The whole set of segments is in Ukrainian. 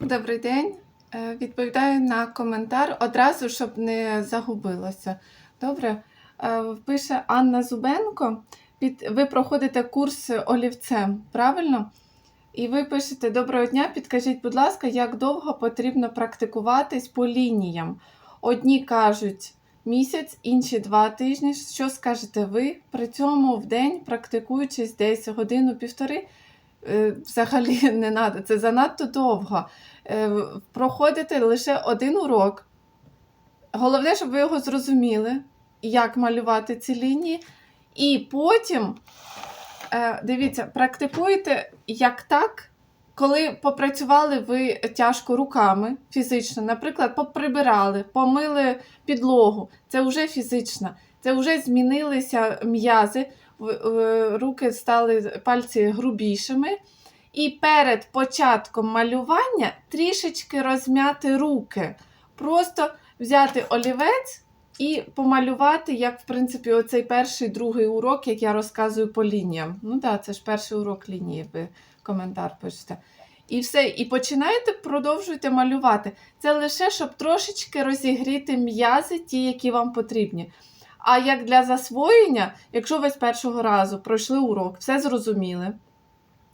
Добрий день. Е, Відповідаю на коментар одразу, щоб не загубилося. Добре. Е, Пише Анна Зубенко. Під... Ви проходите курс олівцем, правильно? І ви пишете: Доброго дня, підкажіть, будь ласка, як довго потрібно практикуватись по лініям? Одні кажуть місяць, інші два тижні. Що скажете ви? При цьому в день, практикуючись десь годину-півтори, взагалі не треба, це занадто довго. Е, Проходите лише один урок. Головне, щоб ви його зрозуміли, як малювати ці лінії. І потім, е, дивіться, практикуйте як так, коли попрацювали ви тяжко руками фізично, наприклад, поприбирали, помили підлогу. Це вже фізично, це вже змінилися м'язи, руки стали пальці грубішими. І перед початком малювання трішечки розм'яти руки. Просто взяти олівець і помалювати, як, в принципі, оцей перший другий урок, як я розказую по лініям. Ну так, це ж перший урок лінії, ви коментар пишете. І все, і починаєте, продовжуйте малювати. Це лише, щоб трошечки розігріти м'язи, ті, які вам потрібні. А як для засвоєння, якщо ви з першого разу пройшли урок, все зрозуміли,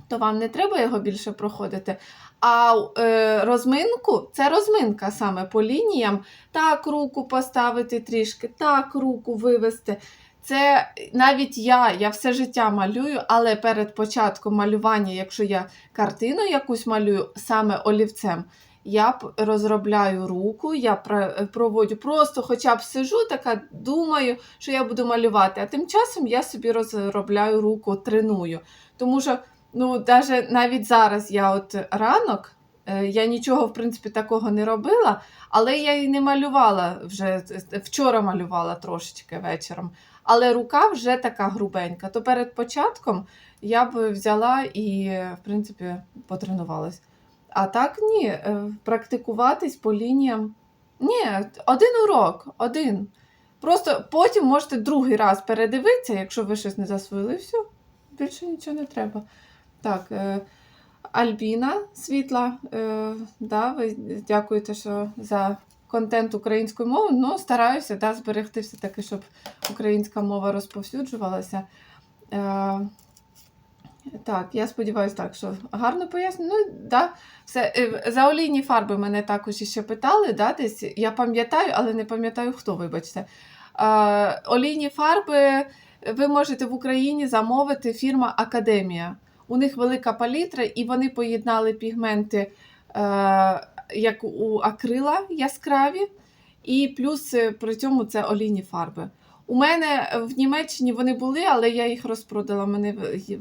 то вам не треба його більше проходити. А е, розминку це розминка саме по лініям. Так, руку поставити трішки, так, руку вивести. Це навіть я, я все життя малюю, але перед початком малювання, якщо я картину якусь малюю саме олівцем, я розробляю руку, я проводжу просто хоча б сижу, така думаю, що я буду малювати. А тим часом я собі розробляю руку, треную. Тому що Ну, навіть зараз я от ранок, е, я нічого, в принципі, такого не робила, але я і не малювала вже е, вчора малювала трошечки вечором. Але рука вже така грубенька. То перед початком я б взяла і, е, в принципі, потренувалась. А так ні, е, практикуватись по лініям. Ні, один урок, один. Просто потім можете другий раз передивитися, якщо ви щось не засвоїли, все, більше нічого не треба. Так, е, Альбіна Світла, е, да, ви дякуєте, що за контент українською мовою. Ну, стараюся да, зберегти все-таки, щоб українська мова розповсюджувалася. Так, я сподіваюся, так, що гарно поясню. Ну, да, все. Е, За олійні фарби мене також ще питали, да, десь. Я пам'ятаю, але не пам'ятаю, хто, вибачте. Е, олійні фарби ви можете в Україні замовити фірма Академія. У них велика палітра, і вони поєднали пігменти, е, як у акрила яскраві, і плюс е, при цьому це олійні фарби. У мене в Німеччині вони були, але я їх розпродала, мене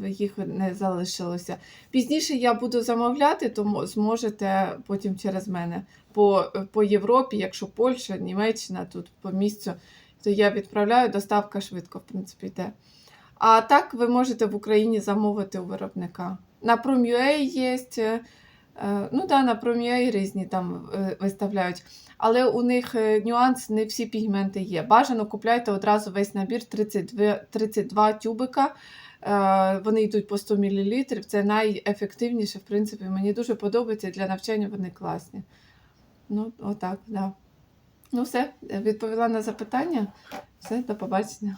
їх не залишилося. Пізніше я буду замовляти, тому зможете потім через мене по, по Європі, якщо Польща, Німеччина, тут по місцю, то я відправляю, доставка швидко, в принципі, йде. А так ви можете в Україні замовити у виробника. На Prom.ua є, е, ну да, на Prom.ua різні там е, виставляють. Але у них е, нюанс, не всі пігменти є. Бажано купляйте одразу весь набір 32, 32 тюбика. Е, Вони йдуть по 100 мл. Це найефективніше, в принципі. Мені дуже подобається для навчання вони класні. Ну, отак, да. Ну, все, відповіла на запитання. Все, до побачення.